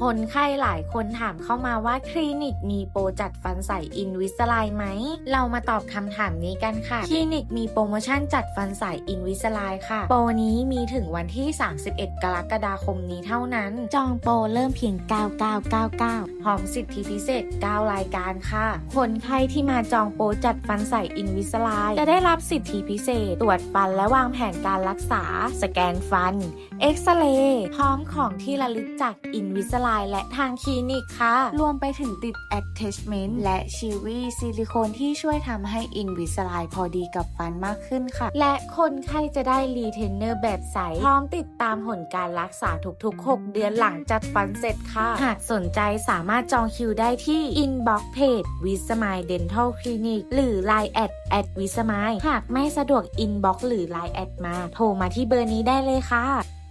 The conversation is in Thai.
คนไข้หลายคนถามเข้ามาว่าคลินิกมีโปรจัดฟันใสอินวิสไลไหม เรามาตอบคำถามนี้กันค่ะ คลินิกมีโปรโมชั่นจัดฟันใสอินวิสไลค่ะ โปรนี้มีถึงวันที่ 31 กรกฎาคมนี้เท่านั้น จองโปรเริ่มเพียง 9999 พร้อมสิทธิพิเศษ 9 รายการค่ะ คนไข้ที่มาจองโปรจัดฟันใสอินวิสไลจะได้รับสิทธิพิเศษ ตรวจฟันและวางแผนการรักษา สแกนฟัน เอ็กซเรย์ พร้อมของที่ระลึกจากอินวิสไลและทางคลินิกค่ะ รวมไปถึงติด attachment และชิวีซิลิโคนที่ช่วยทำให้อินวิสไลพอดีกับฟันมากขึ้นค่ะ และคนไข้จะได้รีเทนเนอร์แบบใส พร้อมติดตามผลการรักษาทุกๆ 6 เดือนหลังจัดฟันเสร็จค่ะ หากสนใจสามารถจองคิวได้ที่ inbox page วิสมายเดนทัลคลินิกหรือ line at at วิสมายหากไม่สะดวก inbox หรือ line at มา โทรมาที่เบอร์นี้ได้เลยค่ะ